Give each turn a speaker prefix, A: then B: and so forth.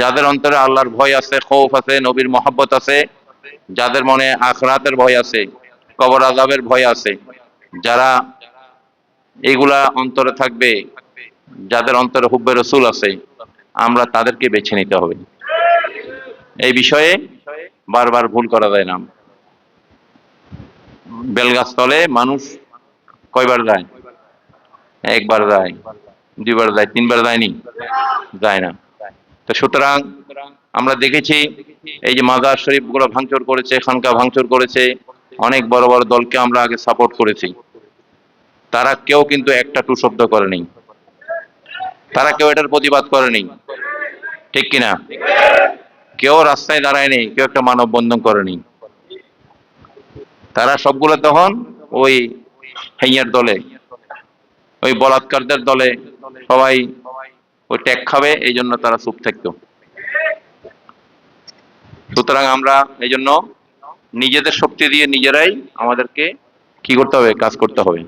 A: যাদের অন্তরে আল্লাহর ভয় আছে, খৌফ আছে, নবীর মহাব্বত আছে, যাদের মনে আখরাতের ভয় আছে, কবর আজাবের ভয় আছে, যারা এগুলা অন্তরে থাকবে, যাদের অন্তরে হুব্বে রসুল আছে, আমরা তাদেরকে বেছে নিতে হবে। এই বিষয়ে বারবার ভুল করা যায় না। বেলগাছ তলে মানুষ কয়বার যায়? একবার যায়, দুইবার যায়, তিনবার যায়নি? যায় না। তো সুতরাং আমরা দেখেছি এই যে মাজার শরীফগুলো ভাঙচুর করেছে, খানকা ভাঙচুর করেছে, অনেক বড় বড় দলকে আমরা আগে সাপোর্ট করেছি। তারা কেউ কিন্তু একটা টু শব্দ করেনি। তারা কেউ এটার প্রতিবাদ করেনি। ঠিক কিনা? কেউ রাস্তায় দাঁড়ায়নি, কেউ একটা মানববন্ধন করেনি। তারা সবগুলো তখন ওই হেইয়ার দলে, ওই বলাৎকারদের দলে সবাই ওই ট্যাগ খাবে এই জন্য তারা চুপ থাকতো। সুতরাং আমরা এই জন্য নিজেদের শক্তি দিয়ে নিজেরাই আমাদেরকে কি করতে হবে? কাজ করতে হবে।